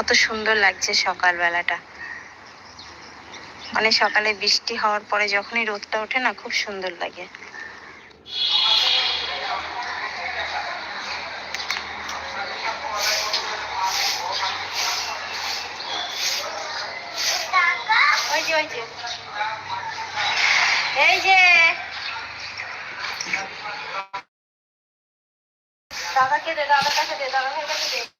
কত সুন্দর লাগছে সকালবেলাটা। মানে সকালে বৃষ্টি হওয়ার পরে যখনই রোদটা ওঠে না, খুব সুন্দর লাগে। এই যে। দাদাকে দে, দাদার কাছে দে দাদা ভাইয়ের কাছে দে।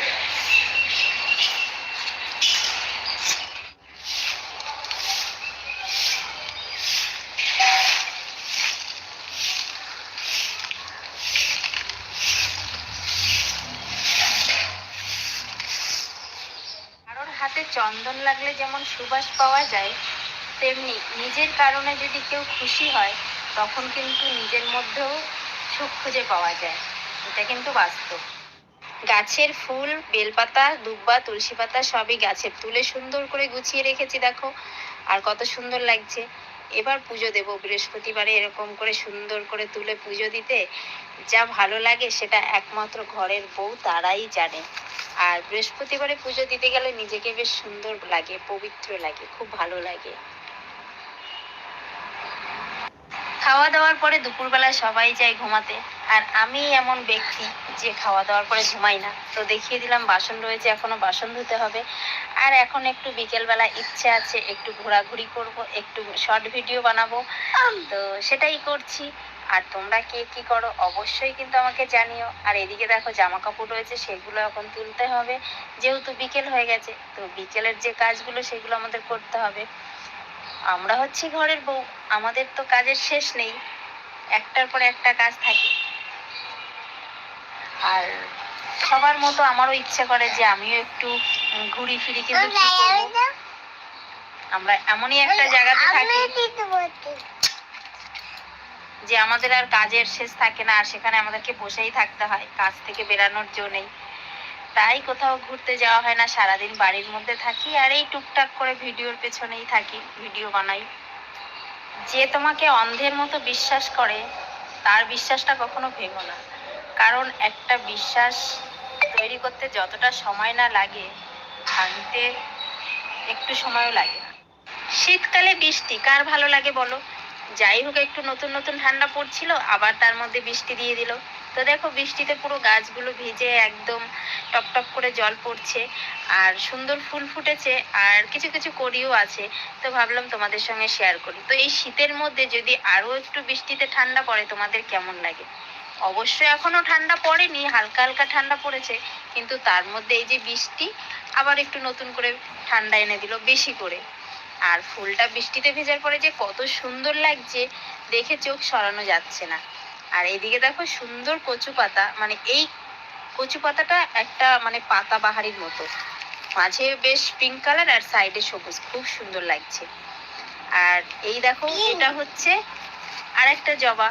চন্দন লাগলে যেমন সুবাস পাওয়া যায়, তেমনি নিজের কারণে যদি কেউ খুশি হয়, তখন কিন্তু নিজের মধ্যেও সুখ খুঁজে পাওয়া যায়। এটা কিন্তু বাস্তব। গাছের ফুল, বেলপাতা, দুব্বা, তুলসী পাতা সবই গাছের তুলে সুন্দর করে গুছিয়ে রেখেছি, দেখো। আর কত সুন্দর লাগছে। এবার পুজো দেব। বৃহস্পতিবারে এরকম করে সুন্দর করে তুলে পুজো দিতে যা ভালো লাগে সেটা একমাত্র ঘরের বউ তারাই জানে। আর বৃহস্পতিবারে পুজো দিতে গেলে নিজেকে বেশ সুন্দর লাগে, পবিত্র লাগে, খুব ভালো লাগে। খাওয়া দাওয়ার পরে দুপুরবেলা সবাই যায় ঘুমাতে। আর আমি এমন ব্যক্তি যে খাওয়া দাওয়ার পরে ঘুমাই না। তো দেখিয়ে দিলাম, বাসন রয়েছে, এখনও বাসন ধুতে হবে। আর এখন একটু বিকেলবেলা ইচ্ছে আছে, একটু ঘোরাঘুরি করব, একটু শর্ট ভিডিও বানাবো। তো সেটাই করছি। আর তোমরা কে কি করো, অবশ্যই কিন্তু আমাকে জানিও। আর এদিকে দেখো জামা কাপড় রয়েছে, সেগুলো এখন তুলতে হবে। যেহেতু বিকেল হয়ে গেছে, তো বিকেলের যে কাজগুলো, সেগুলো আমাদের করতে হবে। আমরা হচ্ছি ঘরের বউ আমাদের তো কাজের শেষ নেই একটার পর একটা কাজ থাকে। আর সবার মতো আমারও ইচ্ছে করে যে আমিও একটু ঘুরি ফিরি কিন্তু আমরা এমনই একটা জায়গাতে থাকি যে আমাদের আর কাজের শেষ থাকে না আর সেখানে আমাদেরকে বসেই থাকতে হয় কাজ থেকে বেরানোর জো নেই। তাই কোথাও ঘুরতে যাওয়া হয় না, সারাদিন বাড়ির মধ্যে থাকি আর এই টুকটাক করে ভিডিওর পেছনেই থাকি, ভিডিও বানাই। যে তোমাকে অন্ধের মতো বিশ্বাস করে, তার বিশ্বাসটা কখনো ভেঙো না। কারণ একটা বিশ্বাস তৈরি করতে যতটা সময় না লাগে, ভাঙতে একটু সময়ও লাগে না। শীতকালে বৃষ্টি, কার ভালো লাগে বলো? যাই হোক, একটু নতুন নতুন ঠান্ডা পড়ছিল, আবার তার মধ্যে বৃষ্টি দিয়ে দিল। তো দেখো বৃষ্টিতে পুরো গাছগুলো ভিজে একদম টপ টপ করে জল পড়ছে আর সুন্দর ফুল ফুটেছে আর কিছু কিছু করিও আছে। তো ভাবলাম তোমাদের সঙ্গে শেয়ার করি। তো এই শীতের মধ্যে যদি আরও একটু বৃষ্টিতে ঠান্ডা পড়ে, তোমাদের কেমন লাগে? অবশ্যই এখনও ঠান্ডা পড়েনি, হালকা হালকা ঠান্ডা পড়েছে, কিন্তু তার মধ্যে এই যে বৃষ্টি আবার একটু নতুন করে ঠান্ডা এনে দিল বেশি করে। আর ফুলটা বৃষ্টিতে ভেজার পরে যে কত সুন্দর লাগছে, দেখে চোখ সরানো যাচ্ছে না। আর এদিকে দেখো সুন্দর কচু পাতা মানে এই কচু পাতাটা একটা মানে পাতা বাহারির মতো। মাঝে বেশ পিঙ্ক কালার আর সাইডে সবুজ খুব সুন্দর লাগছে। আর এই দেখো এটা হচ্ছে আর একটা জবা।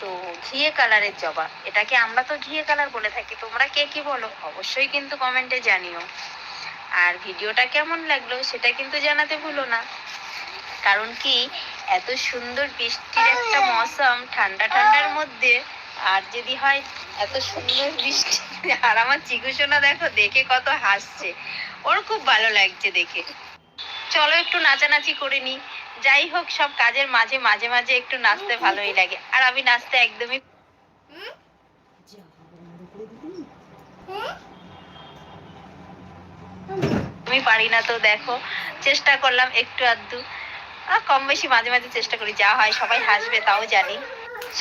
তো ঘিয়ে কালারের জবা। এটাকে আমরা তো ঘিয়ে কালার বলে থাকি তোমরা কে কি বলো? অবশ্যই কিন্তু কমেন্টে জানিও। আর ভিডিওটা কেমন লাগল সেটা কিন্তু জানাতে ভুলো না। কারণ কি, এত সুন্দর বৃষ্টির একটা মৌসুম, ঠান্ডা, ঠান্ডার মধ্যে, আর যদি হয় এত সুন্দর বৃষ্টি, আর আমার চিকুসোনা দেখো, দেখে কত হাসছে। ওর খুব ভালো লাগছে দেখে। চলো একটু নাচানাচি করে নি। যাই হোক, সব কাজের মাঝে মাঝে মাঝে একটু নাচতে ভালোই লাগে। আর আমি নাচতে একদমই আমি পারি না তো, দেখো। চেষ্টা করলাম একটু আধটু। কম বেশি মাঝে মাঝে চেষ্টা করি, যা হয় সবাই হাসবে, তাও জানি।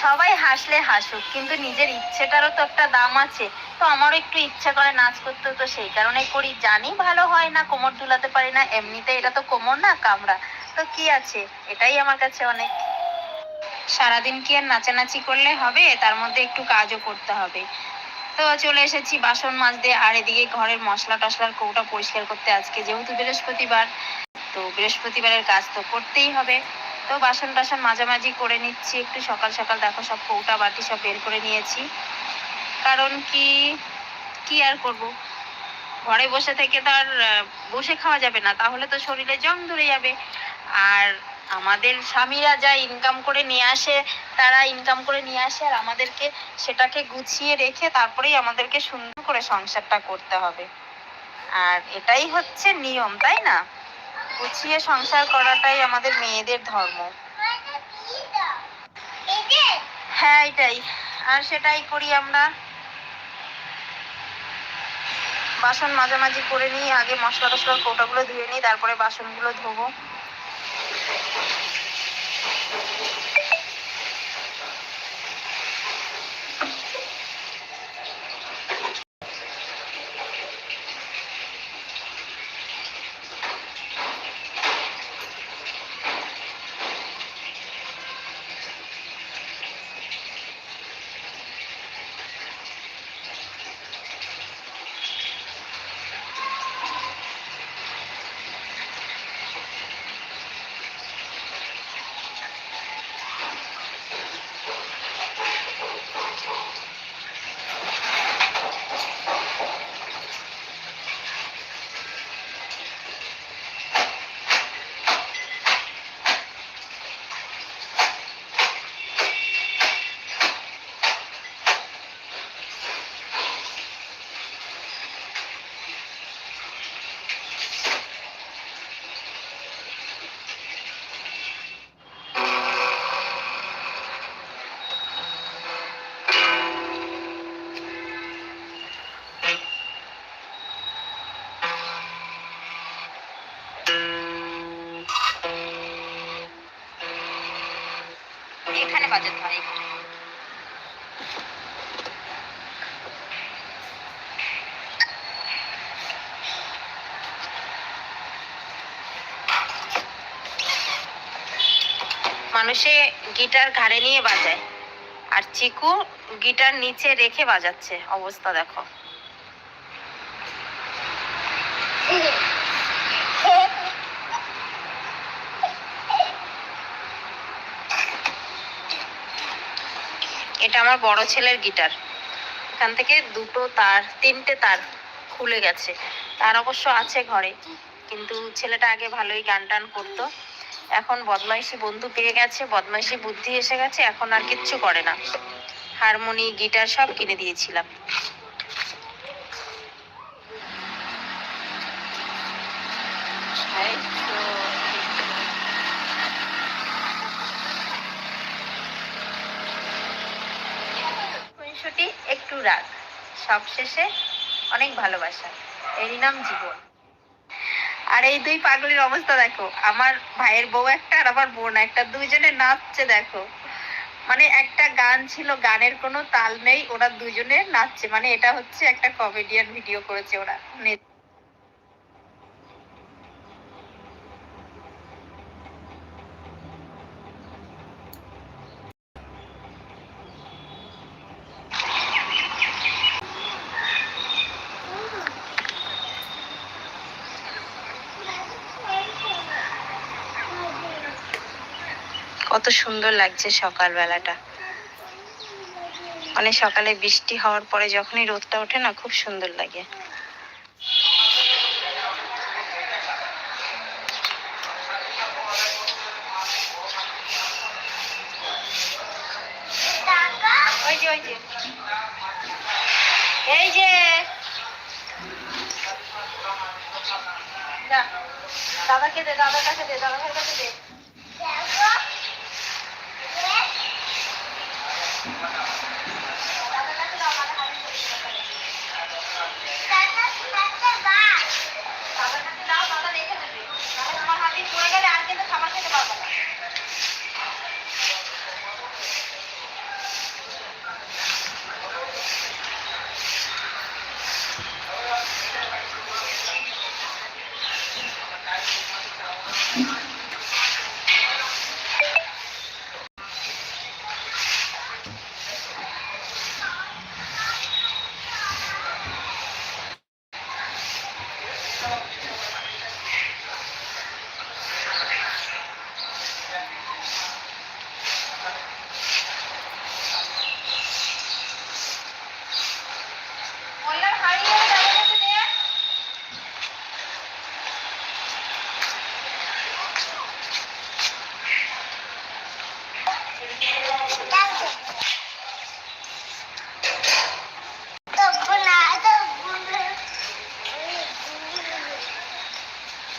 সবাই হাসলে হাসুক, কিন্তু নিজের ইচ্ছেটারও তো একটা দাম আছে। তো আমারও একটু ইচ্ছা করে নাচ করতে তো সেই কারণে করি। জানি ভালো হয় না, কোমর দুলাতে পারি না, এমনিতে এটা তো কোমর না, কামড়া। তো কি আছে? এটাই আমার কাছে অনেক। সারাদিন কি আর নাচানাচি করলে হবে? তার মধ্যে একটু কাজও করতে হবে। তো চলে এসেছি বাসন মাজতে, আর এদিকে ঘরের মশলা টশলার কৌটা পরিষ্কার করতে। আজকে যেহেতু বৃহস্পতিবার তো বৃহস্পতিবারের কাজ তো করতেই হবে। তো বাসন টাসন মাঝামাঝি করে নিচ্ছি, একটু সকাল সকাল দেখো সব কৌটা বাটি সব বের করে নিয়েছি। কারণ কি কি আর করব? ঘরে বসে থেকে তো আর বসে খাওয়া যাবে না, তাহলে তো শরীরে জং ধরে যাবে। আর আমাদের স্বামীরা যা ইনকাম করে নিয়ে আসে, তারা ইনকাম করে নিয়ে আসে, আর আমাদেরকে সেটাকে গুছিয়ে রেখে তারপরেই আমাদেরকে সুন্দর করে সংসারটা করতে হবে। আর এটাই হচ্ছে নিয়ম, তাই না? গুছিয়ে সংসার করাটাই আমাদের মেয়েদের ধর্ম। হ্যাঁ এটাই। আর সেটাই করি আমরা। বাসন মাঝামাঝি করে নিই, আগে মশলা টসলার কৌটাগুলো ধুয়ে নিই, তারপরে বাসনগুলো ধোবো এখানে বাজাতে হয় এখানে মানুষে গিটার ঘাড়ে নিয়ে বাজায়, আর চিকু গিটার নিচে রেখে বাজাচ্ছে। অবস্থা দেখো। আমার বড় ছেলের গিটার। এখান থেকে দুটো তার, তিনটে তার খুলে গেছে। তার অবশ্য আছে ঘরে, কিন্তু ছেলেটা আগে ভালোই গান টান করতো। এখন বদমাইশি বন্ধু পেয়ে গেছে, বদমাইশি বুদ্ধি এসে গেছে, এখন আর কিচ্ছু করে না। হারমোনি, গিটার সব কিনে দিয়েছিলাম। এই তো। খুনসুটি একটু রাগ সব শেষে অনেক ভালোবাসা। এরই নাম জীবন। আর এই দুই পাগলের অবস্থা দেখো, আমার ভাইয়ের বউ একটা আর আমার বোন একটা, দুইজনে নাচছে দেখো। মানে একটা গান ছিল, গানের কোনো তাল নেই, ওরা দুজনে নাচছে। মানে এটা হচ্ছে একটা কমেডিয়ান ভিডিও করেছে ওরা সুন্দর লাগছে সকালবেলাটা। মানে সকালে বৃষ্টি হওয়ার পরে যখনই রোদটা ওঠে না খুব সুন্দর লাগে। এই যা, দাদাকে দে দাদার কাছে দে দাদার কাছে দে। দাদার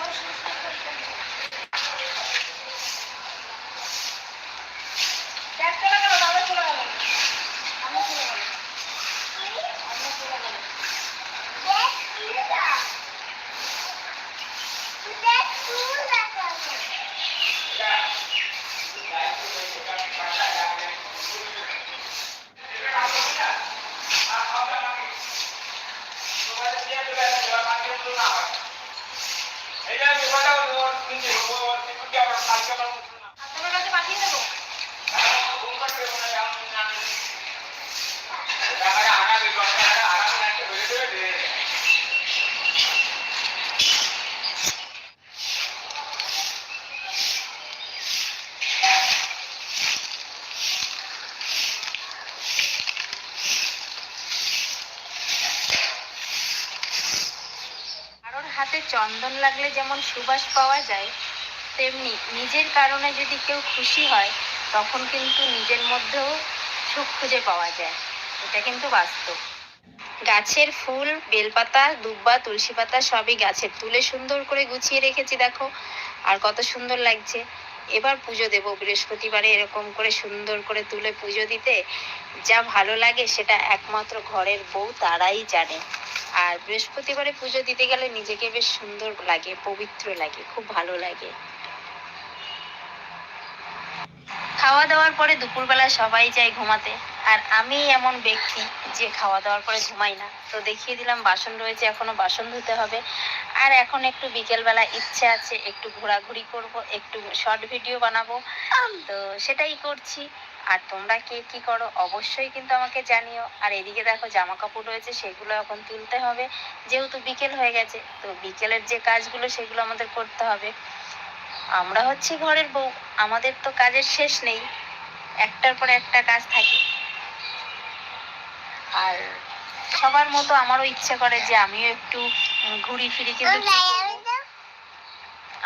Başınızda koşun. চন্দন লাগলে যেমন সুবাস পাওয়া যায়, তেমনি নিজের কারণে যদি কেউ খুশি হয়, তখন কিন্তু নিজের মধ্যেও সুখ খুঁজে পাওয়া যায়। এটা কিন্তু বাস্তব। গাছের ফুল, বেলপাতা, দুব্বা, তুলসী পাতা সবই গাছের। তুলে সুন্দর করে গুছিয়ে রেখেছি, দেখো। আর কত সুন্দর লাগছে। এবার পুজো দেব। বৃহস্পতিবারে এরকম করে সুন্দর করে তুলে পুজো দিতে যা ভালো লাগে সেটা একমাত্র ঘরের বউ তারাই জানে। আর বৃহস্পতিবারে পুজো দিতে গেলে নিজেকে বেশ সুন্দর লাগে, পবিত্র লাগে, খুব ভালো লাগে। খাওয়া দাওয়ার পরে দুপুরবেলা সবাই যায় ঘুমাতে। আর আমি এমন ব্যক্তি যে খাওয়া দাওয়ার পরে ঘুমাই না। তো দেখিয়ে দিলাম, বাসন রয়েছে, এখনও বাসন ধুতে হবে। আর এখন একটু বিকেলবেলা ইচ্ছে আছে, একটু ঘোরাঘুরি করব, একটু শর্ট ভিডিও বানাবো। তো সেটাই করছি। আর তোমরা কে কি করো, অবশ্যই কিন্তু আমাকে জানিও। আর এদিকে দেখো জামা কাপড় রয়েছে, সেগুলো এখন তুলতে হবে। যেহেতু বিকেল হয়ে গেছে, তো বিকেলের যে কাজগুলো, সেগুলো আমাদের করতে হবে। আমরা হচ্ছি ঘরের বউ, আমাদের তো কাজের শেষ নেই। একটার পর একটা কাজ থাকে। আর সবার মতো আমারও ইচ্ছে করে যে আমিও একটু ঘুরি ফিরি কিন্তু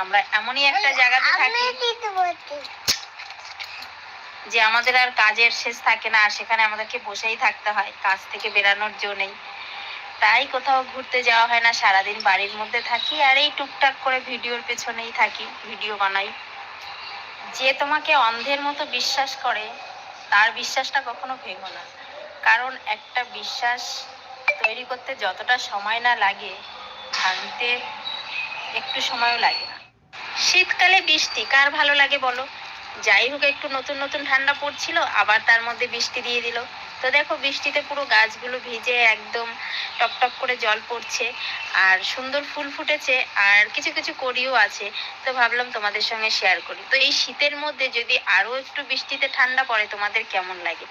আমরা এমনই একটা জায়গাতে থাকি যে আমাদের আর কাজের শেষ থাকে না আর সেখানে আমাদেরকে বসেই থাকতে হয় কাজ থেকে বেরানোর জন্যই তাই কোথাও ঘুরতে যাওয়া হয় না সারাদিন বাড়ির মধ্যে থাকি আর এই টুকটাক করে ভিডিওর পেছনেই থাকি ভিডিও বানাই। যে তোমাকে অন্ধের মতো বিশ্বাস করে তার বিশ্বাসটা কখনো ভেঙো না। কারণ একটা বিশ্বাস তৈরি করতে যতটা সময় না লাগে, ভাঙতে একটু সময়ও লাগে না। শীতকালে বৃষ্টি, কার ভালো লাগে বলো? যাই হোক, একটু নতুন নতুন ঠান্ডা পড়ছিল, আবার তার মধ্যে বৃষ্টি দিয়ে দিল। তো দেখো, বৃষ্টিতে পুরো গাছগুলো ভিজে একদম টপ টপ করে জল পড়ছে, আর সুন্দর ফুল ফুটেছে, আর কিছু কিছু করিও আছে। তো ভাবলাম তোমাদের সঙ্গে শেয়ার করি। তো এই শীতের মধ্যে যদি আরও একটু বৃষ্টিতে ঠান্ডা পড়ে, তোমাদের কেমন লাগে?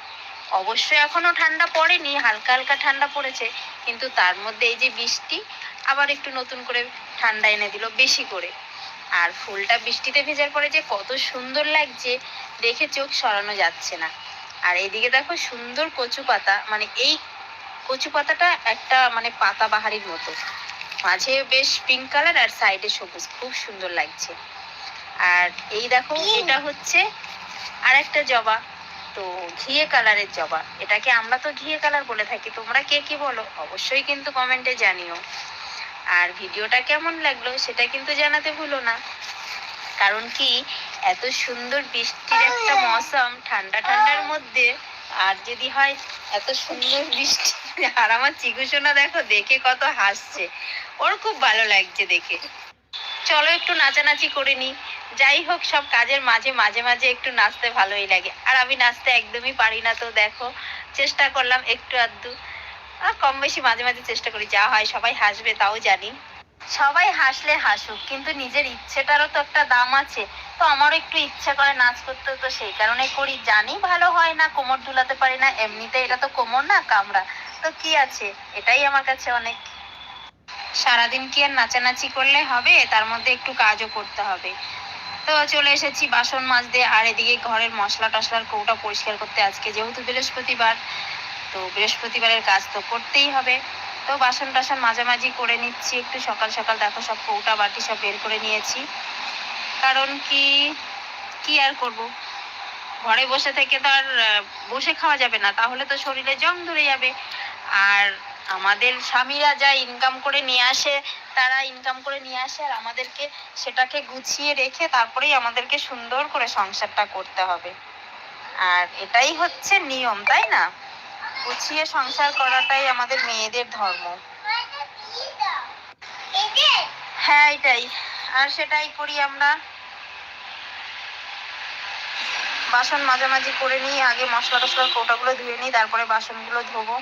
অবশ্যই এখনও ঠান্ডা পড়েনি হালকা হালকা ঠান্ডা পড়েছে কিন্তু তার মধ্যে এই যে বৃষ্টি আবার একটু নতুন করে ঠান্ডা এনে দিল বেশি করে। আর ফুলটা বৃষ্টিতে ভেজার পরে যে কত সুন্দর লাগছে দেখে চোখ সরানো যাচ্ছে না। আর এইদিকে দেখো সুন্দর কচু পাতা মানে এই কচু পাতাটা একটা মানে পাতা বাহারির মতো। মাঝে বেশ পিঙ্ক কালার আর সাইডে সবুজ খুব সুন্দর লাগছে। আর এই দেখো এটা হচ্ছে আর একটা জবা। তো ঘিয়ে কালারের জবা। এটাকে আমরা তো ঘিয়ে কালার বলে থাকি। তোমরা কে কি বলো? অবশ্যই কিন্তু কমেন্টে জানিও। আর ভিডিওটা কেমন লাগল সেটা কিন্তু জানাতে ভুলো না। কারণ কি, এত সুন্দর বৃষ্টির একটা মৌসুম, ঠান্ডা ঠান্ডার মধ্যে, আর যদি হয় এত সুন্দর বৃষ্টি, আর আমার চিকুসোনা দেখো দেখে কত হাসছে। ওর খুব ভালো লাগছে দেখে। চলো একটু নাচানাচি করে নি যাই হোক, সব কাজের মাঝে মাঝে মাঝে একটু নাচতে ভালোই লাগে। আর আমি নাচতে একদমই পারি না তো, দেখো, চেষ্টা করলাম একটু আধটু। কম বেশি মাঝে মাঝে চেষ্টা করি, যা হয় সবাই হাসবে, তাও জানি। সবাই হাসলে হাসুক, কিন্তু নিজের ইচ্ছেটারও তো একটা দাম আছে। তো আমারও একটু ইচ্ছা করে নাচ করতে তো সেই কারণে করি। জানি ভালো হয় না, কোমর দুলাতে পারি না, এমনিতে এটা তো কোমর না, কামড়া। তো কি আছে? এটাই আমার কাছে অনেক। সারাদিন কি আর নাচানাচি করলে হবে? তার মধ্যে একটু কাজও করতে হবে। তো চলে এসেছি বাসন মাজতে, আর এদিকে ঘরের মশলা টশলার কৌটা পরিষ্কার করতে। আজকে যেহেতু বৃহস্পতিবার, তো বৃহস্পতিবারের কাজ তো করতেই হবে। তো বাসন টাসন মাঝামাঝি করে নিচ্ছি, একটু সকাল সকাল দেখো সব কৌটা বাটি সব বের করে নিয়েছি। কারণ কি কি আর করব? ঘরে বসে থেকে তো আর বসে খাওয়া যাবে না, তাহলে তো শরীরে জং ধরে যাবে। আর আমাদের স্বামীরা যা ইনকাম করে নিয়ে আসে, তারা ইনকাম করে নিয়ে আসে আর আমাদেরকে সেটাকে গুছিয়ে রেখে তারপরেই আমাদেরকে সুন্দর করে সংসারটা করতে হবে। আর এটাই হচ্ছে নিয়ম, তাই না? গুছিয়ে সংসার করাটাই আমাদের মেয়েদের ধর্ম। হ্যাঁ এটাই। আর সেটাই করি আমরা। বাসন মাঝামাঝি করে নিই, আগে মশলা টশলার কৌটাগুলো ধুয়ে নিই, তারপরে বাসনগুলো ধোবো।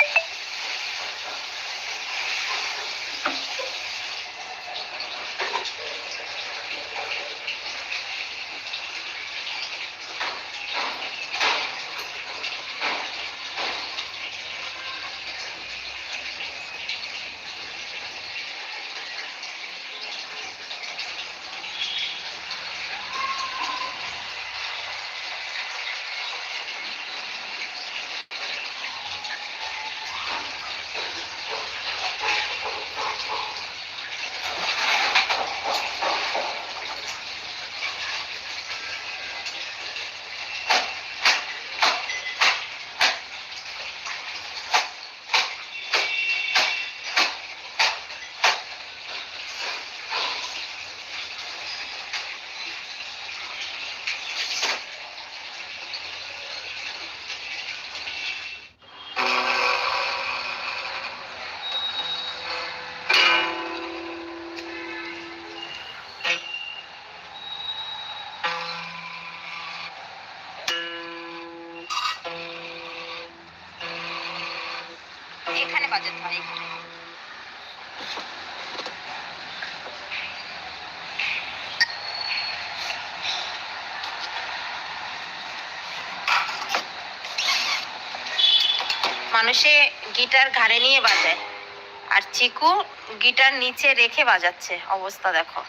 এখানে ধরে এখানে মানুষে গিটার ঘাড়ে নিয়ে বাজায়, আর চিকু গিটার নিচে রেখে বাজাচ্ছে। অবস্থা দেখো।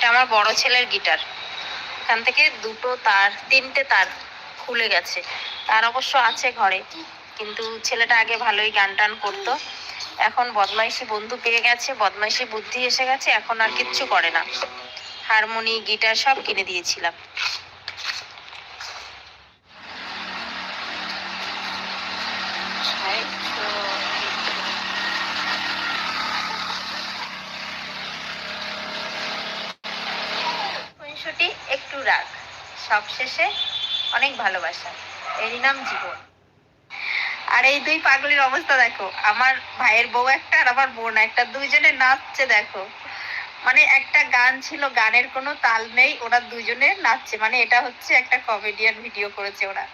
এটা আমার বড় ছেলের গিটার। এখান থেকে দুটো তার, তিনটে তার খুলে গেছে। তার অবশ্য আছে ঘরে, কিন্তু ছেলেটা আগে ভালোই গান টান করতো। এখন বদমাইশি বন্ধু পেয়ে গেছে, বদমাইশি বুদ্ধি এসে গেছে, এখন আর কিচ্ছু করে না। হারমোনি, গিটার সব কিনে দিয়েছিলাম। একটু রাগ সবশেষে অনেক ভালোবাসা। এরই নাম জীবন। আর এই দুই পাগলির অবস্থা দেখো, আমার ভাইয়ের বউ একটা আর আমার বোন একটা, দুইজনে নাচছে দেখো। মানে একটা গান ছিল, গানের কোনো তাল নেই, ওরা দুজনে নাচছে। মানে এটা হচ্ছে একটা কমেডিয়ান ভিডিও করেছে ওরা।